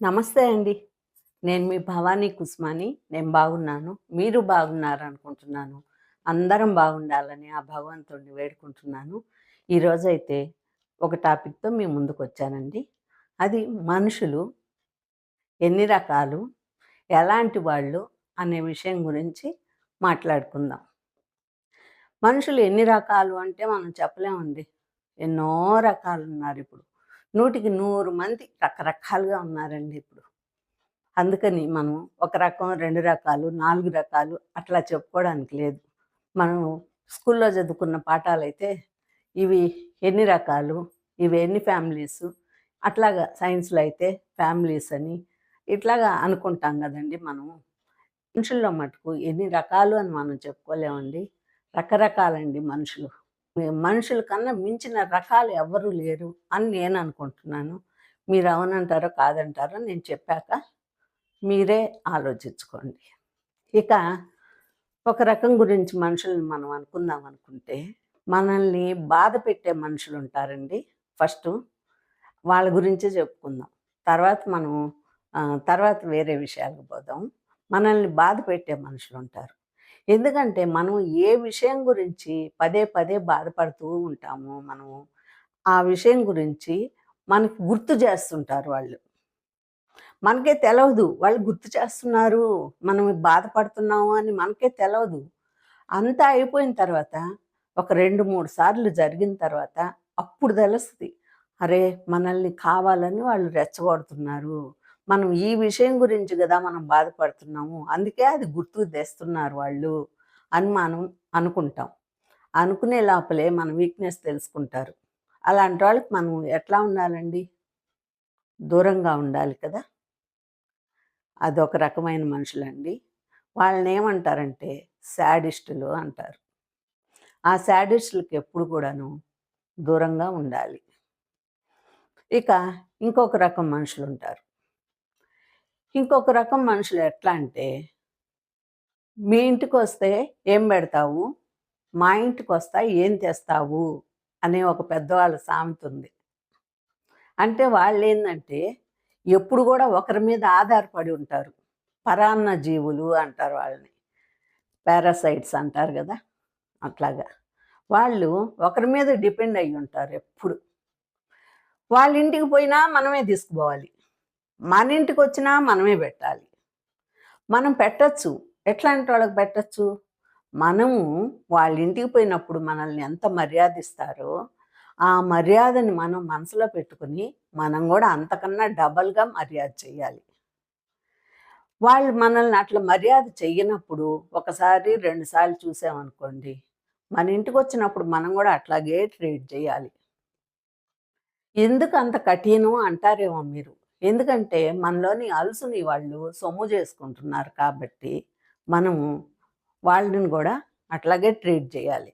నమస్తే అండి. నేను మీ భవానీ కుస్మాని. నేను బాగున్నాను. మీరు బాగున్నారనుకుంటున్నాను. అందరం బాగుండాలని ఆ భగవంతుడిని వేడుకుంటున్నాను. ఈరోజైతే ఒక టాపిక్‌తో మీ ముందుకు వచ్చానండి అది మనుషులు ఎన్ని రకాలు? ఎలాంటి వాళ్ళు? అనే విషయం గురించి మాట్లాడుకుందాం. మనుషులు ఎన్ని రకాలు అంటే మనం చెప్పలేమండి. ఎన్నో రకాలున్నారిప్పుడు. నూటికి నూరు మంది రకరకాలుగా ఉన్నారండి ఇప్పుడు. అందుకని మనం ఒక రకం, రెండు రకాలు, నాలుగు రకాలు అట్లా చెప్పుకోవడానికి లేదు. మనం స్కూల్లో చదువుకున్న పాఠాలైతే ఇవి ఎన్ని రకాలు? ఇవి ఎన్ని ఫ్యామిలీస్ అట్లాగా సైన్స్‌లో అయితే ఫ్యామిలీస్ అని ఇట్లాగా అనుకుంటాం కదండి మనము. మనుషుల్లో మటుకు ఎన్ని రకాలు అని మనం చెప్పుకోలేమండి. రకరకాలండి మనుషులు. మనుషుల కన్నా మించిన రకాలు ఎవరూ లేరు అని నేను అనుకుంటున్నాను. మీరు అవునంటారో, కాదంటారో నేను చెప్పాక మీరే ఆలోచించుకోండి. ఇక ఒక రకం గురించి మనుషుల్ని మనం అనుకుందాం అనుకుంటే, మనల్ని బాధ పెట్టే మనుషులుంటారండి ఫస్ట్ వాళ్ళ గురించే చెప్పుకుందాం. తర్వాత మనం తర్వాత వేరే విషయాలకు పోదాం. మనల్ని బాధ పెట్టే మనుషులుంటారు. ఎందుకంటే మనం ఏ విషయం గురించి పదే పదే బాధపడుతూ ఉంటామో మనము, ఆ విషయం గురించి మనకు గుర్తు చేస్తుంటారు వాళ్ళు. మనకే తెలవదు. వాళ్ళు గుర్తు చేస్తున్నారు. మనం బాధపడుతున్నాము అని మనకే తెలవదు. అంతా అయిపోయిన తర్వాత ఒక 2, 3 సార్లు జరిగిన తర్వాత అప్పుడు తెలుస్తుంది అరే! మనల్ని కావాలని వాళ్ళు రెచ్చగొడుతున్నారు. మనం ఈ విషయం గురించి కదా మనం బాధపడుతున్నాము. అందుకే అది గుర్తుకు తెస్తున్నారు వాళ్ళు అని మనం అనుకుంటాం. అనుకునే లోపలే మన వీక్‌నెస్ తెలుసుకుంటారు. అలాంటి వాళ్ళకి మనం ఎట్లా ఉండాలండి? దూరంగా ఉండాలి కదా! అదొక రకమైన మనుషులండి. వాళ్ళనేమంటారంటే శాడిస్టులు అంటారు. ఆ శాడిస్టులకు ఎప్పుడు కూడాను దూరంగా ఉండాలి. ఇక ఇంకొక రకం మనుషులు ఉంటారు ఇంకొక రకం మనుషులు ఎట్లా అంటే, మీ ఇంటికొస్తే ఏం పెడతావు? మా ఇంటికొస్తా ఏం తెస్తావు? అనే ఒక పెద్దవాళ్ళ సామెతుంది. అంటే వాళ్ళు ఏంటంటే ఎప్పుడు కూడా ఒకరి మీద ఆధారపడి ఉంటారు. పరాన్న జీవులు అంటారు వాళ్ళని. పారాసైట్స్ అంటారు కదా అట్లాగా. వాళ్ళు ఒకరి మీద డిపెండ్ అయ్యి ఉంటారు ఎప్పుడు. వాళ్ళ ఇంటికి పోయినా మనమే తీసుకుపోవాలి. మన ఇంటికి వచ్చినా మనమే పెట్టాలి. మనం పెట్టచ్చు ఎట్లాంటి వాళ్ళకి పెట్టొచ్చు? మనము వాళ్ళ ఇంటికి పోయినప్పుడు మనల్ని ఎంత మర్యాదిస్తారో, ఆ మర్యాదని మనం మనసులో పెట్టుకొని, మనం కూడా అంతకన్నా డబల్‌గా మర్యాద చేయాలి వాళ్ళు మనల్ని అట్లా మర్యాద చెయ్యనప్పుడు ఒకసారి, రెండుసార్లు చూసామనుకోండి, మన ఇంటికి వచ్చినప్పుడు మనం కూడా అట్లాగే ట్రీట్ చేయాలి ఎందుకు అంత కఠినం అంటారేమో మీరు. ఎందుకంటే మనలోని అలుసుని వాళ్ళు సొమ్ము చేసుకుంటున్నారు కాబట్టి, మనము వాళ్ళని కూడా అట్లాగే ట్రీట్ చేయాలి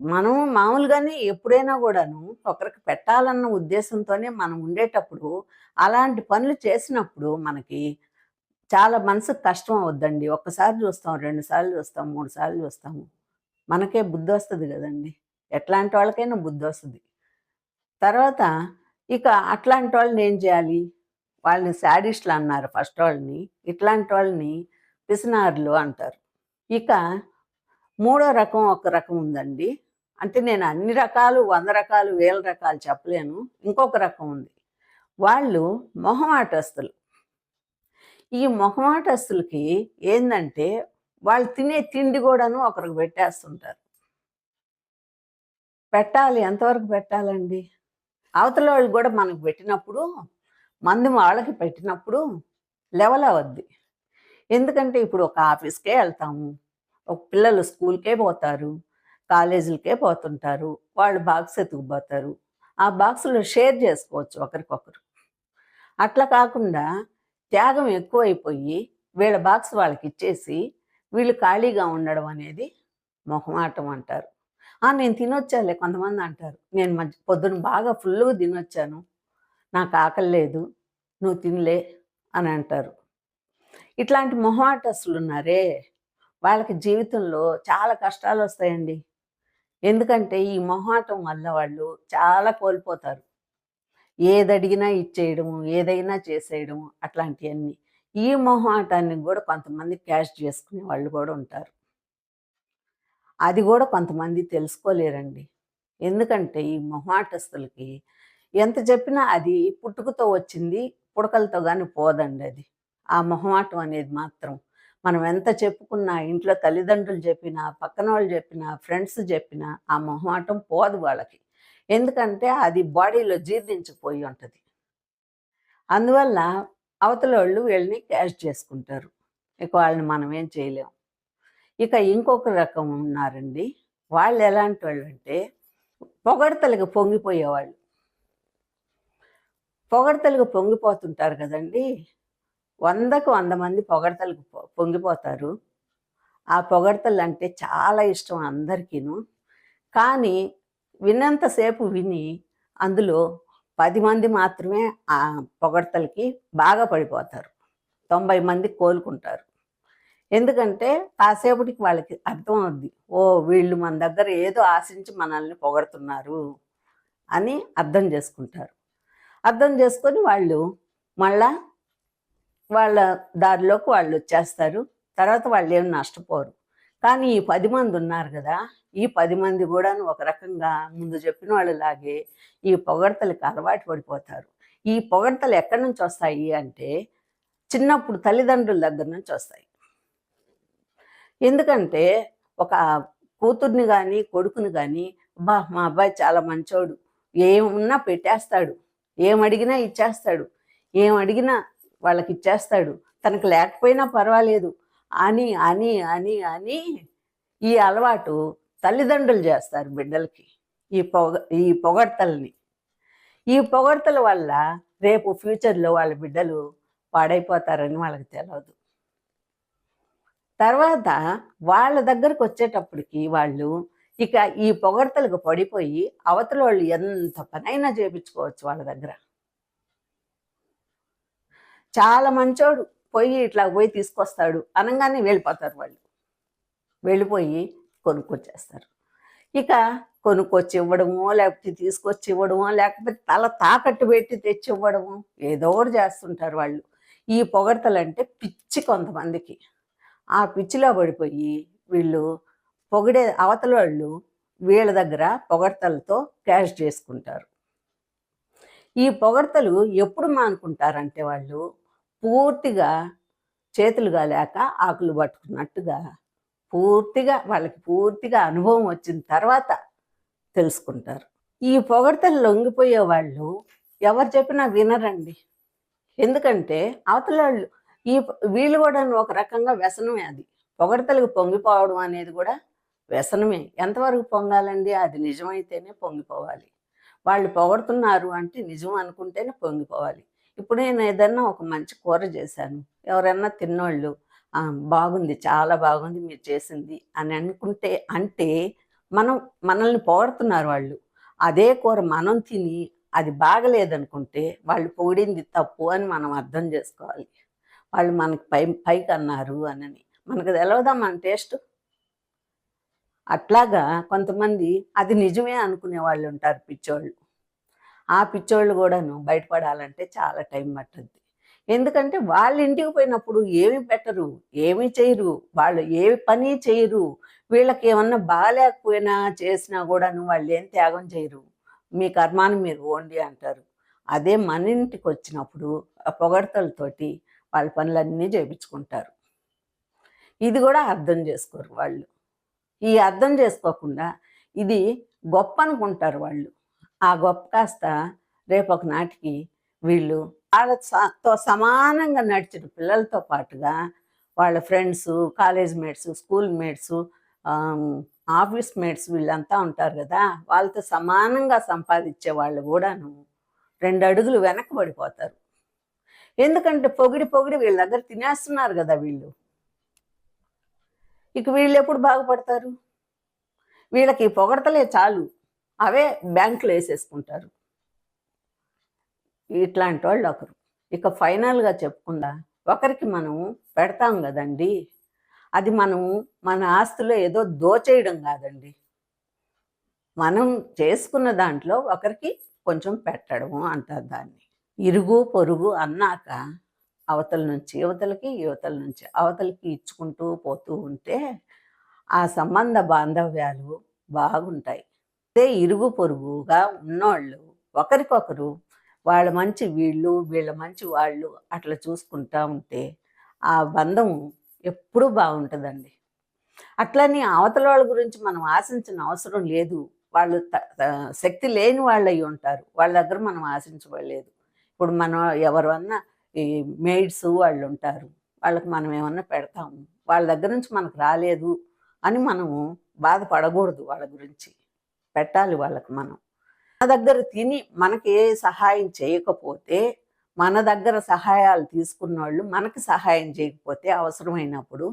మనం మామూలుగానే ఎప్పుడైనా కూడాను ఒకరికి పెట్టాలన్న ఉద్దేశంతోనే మనం ఉండేటప్పుడు, అలాంటి పనులు చేసినప్పుడు మనకి చాలా మనసుకు కష్టం అవుద్దండి. ఒక్కసారి చూస్తాం, రెండు సార్లు చూస్తాం, మూడు సార్లు చూస్తాము. మనకే బుద్ధి వస్తుంది కదండి ఎట్లాంటి వాళ్ళకైనా బుద్ధి వస్తుంది తర్వాత ఇక అట్లాంటి వాళ్ళని ఏం చేయాలి వాళ్ళని శాడిస్టులు అన్నారు ఫస్ట్ వాళ్ళని. ఇట్లాంటి వాళ్ళని పిసినారులు అంటారు. ఇక మూడో రకం ఒక రకం ఉందండి. అంటే నేను అన్ని రకాలు, వంద రకాలు, వేల రకాలు చెప్పలేను. ఇంకొక రకం ఉంది. వాళ్ళు మొహమాటస్తులు. ఈ మొహమాటస్తులకి ఏంటంటే వాళ్ళు తినే తిండి కూడాను ఒకరికి పెట్టేస్తుంటారు. పెట్టాలి. ఎంతవరకు పెట్టాలండి? అవతల వాళ్ళు కూడా మనకు పెట్టినప్పుడు, మంది వాళ్ళకి పెట్టినప్పుడు లెవెల్ అవద్ది. ఎందుకంటే ఇప్పుడు ఒక ఆఫీస్‌కే వెళ్తాము ఒక పిల్లలు స్కూల్‌కే పోతారు. కాలేజీలకే పోతుంటారు. వాళ్ళు బాక్స్ ఎత్తుకుపోతారు. ఆ బాక్స్‌లో షేర్ చేసుకోవచ్చు ఒకరికొకరు. అట్లా కాకుండా త్యాగం ఎక్కువైపోయి, వీళ్ళ బాక్స్ వాళ్ళకి ఇచ్చేసి వీళ్ళు ఖాళీగా ఉండడం అనేది మొహమాటం అంటారు. ఆ! నేను తినొచ్చాలే కొంతమంది అంటారు. నేను మధ్య పొద్దున బాగా ఫుల్గా తినొచ్చాను. నాకు ఆకలి లేదు. నువ్వు తినలే అని అంటారు. ఇట్లాంటి మొహమాటస్తులున్నారే, వాళ్ళకి జీవితంలో చాలా కష్టాలు వస్తాయండి ఎందుకంటే ఈ మొహమాటం వల్ల వాళ్ళు చాలా కోల్పోతారు. ఏదడిగినా ఇచ్చేయడము ఏదైనా చేసేయడము అట్లాంటివన్నీ ఈ మొహమాటాన్ని కూడా కొంతమంది క్యాష్ చేసుకునే వాళ్ళు కూడా ఉంటారు అది కూడా కొంతమంది తెలుసుకోలేరండి. ఎందుకంటే ఈ మొహమాటస్తులకి ఎంత చెప్పినా అది పుట్టుకతో వచ్చింది పుడకలతో కానీ పోదండి అది. ఆ మొహమాటం అనేది మాత్రం మనం ఎంత చెప్పుకున్నా ఇంట్లో తల్లిదండ్రులు చెప్పినా పక్కన వాళ్ళు చెప్పినా ఫ్రెండ్స్ చెప్పినా ఆ మొహమాటం పోదు వాళ్ళకి. ఎందుకంటే అది బాడీలో జీర్ణించిపోయి ఉంటుంది. అందువల్ల అవతల వాళ్ళు వీళ్ళని క్యాష్ చేసుకుంటారు. ఇక వాళ్ళని మనం ఏం చేయలేం. ఇక ఇంకొక రకం ఉన్నారండి. వాళ్ళు ఎలాంటి వాళ్ళు అంటే పొగడతలకు పొంగిపోయేవాళ్ళు. పొగడతలకు పొంగిపోతుంటారు కదండి. వందకు వంద మంది పొగడతలకు పొ- పొంగిపోతారు. ఆ పొగడతలు అంటే చాలా ఇష్టం అందరికీను. కానీ విన్నంతసేపు విని అందులో పది మంది మాత్రమే ఆ పొగడతలకి బాగా పడిపోతారు. తొంభై మంది కోలుకుంటారు. ఎందుకంటే కాసేపటికి వాళ్ళకి అర్థం అవుద్ది. ఓ వీళ్ళు మన దగ్గర ఏదో ఆశించి మనల్ని పొగడుతున్నారు అని అర్థం చేసుకుంటారు. అర్థం చేసుకొని వాళ్ళు మళ్ళా వాళ్ళ దారిలోకి వాళ్ళు వచ్చేస్తారు. తర్వాత వాళ్ళు ఏం నష్టపోరు. కానీ ఈ పది మంది ఉన్నారు కదా ఈ పది మంది కూడా ఒక రకంగా ముందు చెప్పిన వాళ్ళలాగే ఈ పొగడతలకి అలవాటు పడిపోతారు. ఈ పొగడతలు ఎక్కడి నుంచి వస్తాయి అంటే చిన్నప్పుడు తల్లిదండ్రుల దగ్గర నుంచి వస్తాయి. ఎందుకంటే ఒక కూతుర్ని కానీ కొడుకుని కానీ బా మా అబ్బాయి చాలా మంచోడు. ఏమున్నా పెట్టేస్తాడు. ఏమడిగినా ఇచ్చేస్తాడు. ఏం అడిగినా వాళ్ళకి ఇచ్చేస్తాడు తనకు లేకపోయినా పర్వాలేదు. అని అని అని అని ఈ అలవాటు తల్లిదండ్రులు చేస్తారు బిడ్డలకి. ఈ పొగ ఈ పొగడ్తల్ని. ఈ పొగడ్తల వల్ల రేపు ఫ్యూచర్లో వాళ్ళ బిడ్డలు పాడైపోతారని వాళ్ళకి తెలియదు తర్వాత వాళ్ళ దగ్గరకు వచ్చేటప్పటికి వాళ్ళు ఇక ఈ పొగడతలకు పడిపోయి అవతల వాళ్ళు ఎంత పనైనా చేపించుకోవచ్చు వాళ్ళ దగ్గర. చాలా మంచోడు పోయి ఇట్లా పోయి తీసుకొస్తాడు అనగానే వెళ్ళిపోతారు వాళ్ళు. వెళ్ళిపోయి కొనుక్కొచ్చేస్తారు. ఇక కొనుక్కొచ్చి ఇవ్వడమో లేకపోతే తీసుకొచ్చి ఇవ్వడమో లేకపోతే తల తాకట్టు పెట్టి తెచ్చి ఇవ్వడము ఏదో ఒకటి చేస్తుంటారు వాళ్ళు. ఈ పొగడతలు అంటే పిచ్చి కొంతమందికి. ఆ పిచ్చిలో పడిపోయి వీళ్ళు పొగిడే అవతల వాళ్ళు వీళ్ళ దగ్గర పొగడతలతో క్యాష్ చేసుకుంటారు. ఈ పొగడతలు ఎప్పుడు మానుకుంటారంటే వాళ్ళు పూర్తిగా చేతులుగా లేక ఆకులు పట్టుకున్నట్టుగా పూర్తిగా వాళ్ళకి పూర్తిగా అనుభవం వచ్చిన తర్వాత తెలుసుకుంటారు. ఈ పొగడతలు లొంగిపోయే వాళ్ళు ఎవరు చెప్పినా వినరండి. ఎందుకంటే అవతల వాళ్ళు ఈ వీళ్ళు కూడా ఒక రకంగా వ్యసనమే అది. పొగడతలకు పొంగిపోవడం అనేది కూడా వ్యసనమే. ఎంతవరకు పొంగాలండి? అది నిజమైతేనే పొంగిపోవాలి. వాళ్ళు పొగడుతున్నారు అంటే నిజం అనుకుంటేనే పొంగిపోవాలి. ఇప్పుడు నేను ఏదన్నా ఒక మంచి కూర చేశాను. ఎవరన్నా తిన్నోళ్ళు బాగుంది చాలా బాగుంది మీరు చేసింది అని అనుకుంటే అంటే మనం మనల్ని పొగడుతున్నారు వాళ్ళు. అదే కూర మనం తిని అది బాగలేదనుకుంటే వాళ్ళు పొగిడింది తప్పు అని మనం అర్థం చేసుకోవాలి. వాళ్ళు మనకి పై పైకి అన్నారు అని మనకు తెలవదా మన టేస్ట్? అట్లాగా కొంతమంది అది నిజమే అనుకునే వాళ్ళు ఉంటారు పిచ్చోళ్ళు. ఆ పిచ్చోళ్ళు కూడాను బయటపడాలంటే చాలా టైం పట్టుద్ది. ఎందుకంటే వాళ్ళ ఇంటికి పోయినప్పుడు ఏమి పెట్టరు ఏమి చేయరు వాళ్ళు ఏ పని చేయరు వీళ్ళకి ఏమన్నా బాగాలేకపోయినా చేసినా కూడాను వాళ్ళు ఏం త్యాగం చేయరు. మీ కర్మాన్ని మీరు ఓండి అంటారు. అదే మన ఇంటికి వచ్చినప్పుడు ఆ పొగడతలతోటి వాళ్ళ పనులన్నీ చేయించుకుంటారు ఇది కూడా అర్థం చేసుకోరు వాళ్ళు. ఈ అర్థం చేసుకోకుండా ఇది గొప్ప అనుకుంటారు వాళ్ళు. ఆ గొప్ప కాస్త రేపొక నాటికి వీళ్ళు వాళ్ళతో సమానంగా నడిచిన పిల్లలతో పాటుగా వాళ్ళ friends college mates school mates office mates వీళ్ళంతా ఉంటారు కదా వాళ్ళతో సమానంగా సంపాదించే వాళ్ళు కూడాను రెండు అడుగులు వెనకబడిపోతారు. ఎందుకంటే పొగిడి పొగిడి వీళ్ళ దగ్గర తినేస్తున్నారు కదా వీళ్ళు. ఇక వీళ్ళు ఎప్పుడు బాగుపడతారు? వీళ్ళకి పొగడతలే చాలు. అవే బ్యాంకులో వేసేసుకుంటారు. ఇట్లాంటి వాళ్ళు ఒకరు. ఇక ఫైనల్గా చెప్పకుండా ఒకరికి మనం పెడతాం కదండి. అది మనం మన ఆస్తిలో ఏదో దోచేయడం కాదండి. మనం చేసుకున్న దాంట్లో ఒకరికి కొంచెం పెట్టడము అంటారు దాన్ని. ఇరుగు పొరుగు అన్నాక అవతల నుంచి యువతలకి యువతల నుంచి అవతలకి ఇచ్చుకుంటూ పోతూ ఉంటే ఆ సంబంధ బాంధవ్యాలు బాగుంటాయి. అదే ఇరుగు పొరుగుగా ఉన్నోళ్ళు ఒకరికొకరు వాళ్ళ మంచి వీళ్ళు వీళ్ళ మంచి వాళ్ళు అట్లా చూసుకుంటా ఉంటే ఆ బంధం ఎప్పుడూ బాగుంటుందండి. అట్లని అవతల వాళ్ళ గురించి మనం ఆశించిన అవసరం లేదు. వాళ్ళు త- శక్తి లేని వాళ్ళు అయి ఉంటారు. వాళ్ళ దగ్గర మనం ఆశించబడలేదు. ఇప్పుడు మనం ఎవరన్నా ఈ మెయిడ్స్ వాళ్ళు ఉంటారు వాళ్ళకి మనం ఏమన్నా పెడతాము. వాళ్ళ దగ్గర నుంచి మనకు రాలేదు అని మనము బాధపడకూడదు వాళ్ళ గురించి. పెట్టాలి వాళ్ళకి మనం. మన దగ్గర తిని మనకి ఏ సహాయం చేయకపోతే మన దగ్గర సహాయాలు తీసుకున్న వాళ్ళు మనకి సహాయం చేయకపోతే అవసరమైనప్పుడు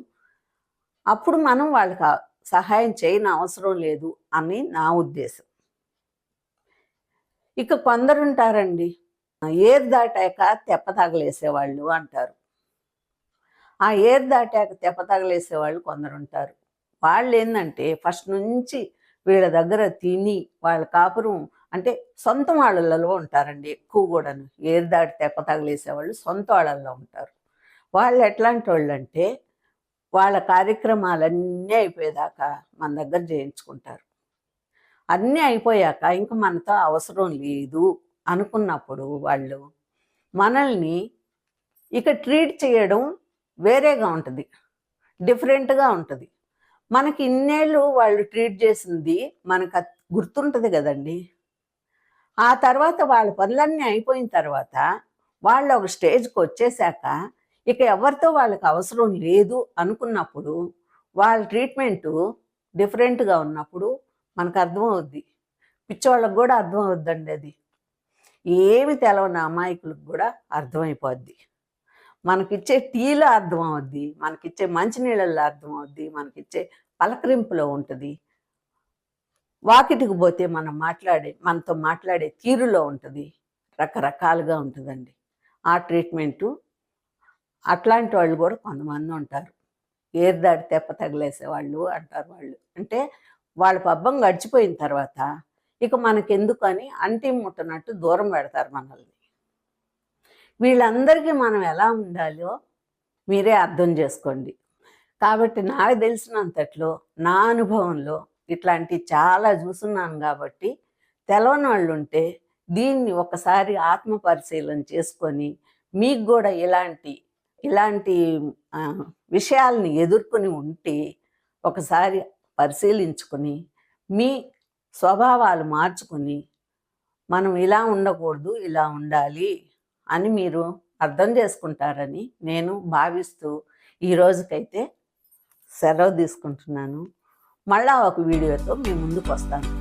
అప్పుడు మనం వాళ్ళకి సహాయం చేయని అవసరం లేదు అని నా ఉద్దేశం. ఇక కొందరు ఉంటారండి ఏరు దాటాక తెప్ప తగలేసేవాళ్ళు అంటారు. ఆ ఏరు దాటాక తెప్ప తగలేసేవాళ్ళు కొందరు ఉంటారు. వాళ్ళు ఏంటంటే ఫస్ట్ నుంచి వీళ్ళ దగ్గర తిని వాళ్ళ కాపురం అంటే సొంత వాళ్ళలో ఉంటారండి ఎక్కువ కూడాను. ఏరు దాటి తెప్ప తగిలేసేవాళ్ళు సొంత వాళ్ళల్లో ఉంటారు. వాళ్ళు ఎట్లాంటి వాళ్ళు అంటే వాళ్ళ కార్యక్రమాలన్నీ అయిపోయేదాకా మన దగ్గర చేయించుకుంటారు. అన్నీ అయిపోయాక ఇంకా మనతో అవసరం లేదు. అనుకున్నప్పుడు వాళ్ళు మనల్ని ఇక ట్రీట్ చేయడం వేరేగా ఉంటుంది. డిఫరెంట్గా ఉంటుంది. మనకి ఇన్నేళ్ళు వాళ్ళు ట్రీట్ చేసింది మనకు అది గుర్తుంటుంది కదండి. ఆ తర్వాత వాళ్ళ పనులన్నీ అయిపోయిన తర్వాత వాళ్ళు ఒక స్టేజ్కి వచ్చేసాక ఇక ఎవరితో వాళ్ళకి అవసరం లేదు అనుకున్నప్పుడు వాళ్ళ ట్రీట్మెంటు డిఫరెంట్గా ఉన్నప్పుడు మనకు అర్థమవుద్ది. పిచ్చోళ్ళకి కూడా అర్థమవుద్దండి అది. ఏమి తెలవని అమాయకులకు కూడా అర్థమైపోద్ది. మనకిచ్చే టీలో అర్థం అవుద్ది మనకిచ్చే మంచినీళ్ళల్లో అర్థం అవుద్ది మనకిచ్చే పలకరింపులో ఉంటుంది. వాకిటికి పోతే మనం మాట్లాడే మనతో మాట్లాడే తీరులో ఉంటుంది. రకరకాలుగా ఉంటుందండి. ఆ ట్రీట్మెంటు అట్లాంటి వాళ్ళు కూడా కొంతమంది ఉంటారు. ఏరు దాడి తెప్ప తగిలేసే వాళ్ళు అంటారు వాళ్ళు. అంటే వాళ్ళ పబ్బం గడిచిపోయిన తర్వాత ఇక మనకెందుకు అని అంటి ముట్టనట్టు దూరం పెడతారు మనల్ని. వీళ్ళందరికీ మనం ఎలా ఉండాలో మీరే అర్థం చేసుకోండి. కాబట్టి నాకు తెలిసినంతట్లో నా అనుభవంలో ఇట్లాంటి చాలా చూస్తున్నాను కాబట్టి తెలవని వాళ్ళు ఉంటే దీన్ని ఒకసారి ఆత్మ పరిశీలన చేసుకొని మీకు కూడా ఇలాంటి ఇలాంటి విషయాల్ని ఎదుర్కొని ఉంటే ఒకసారి పరిశీలించుకొని మీ స్వభావాలు మార్చుకొని మనం ఇలా ఉండకూడదు ఇలా ఉండాలి అని మీరు అర్థం చేసుకుంటారని నేను భావిస్తూ ఈ రోజుకైతే సెలవు తీసుకుంటున్నాను. మళ్ళా ఒక వీడియోతో మీ ముందుకు వస్తాను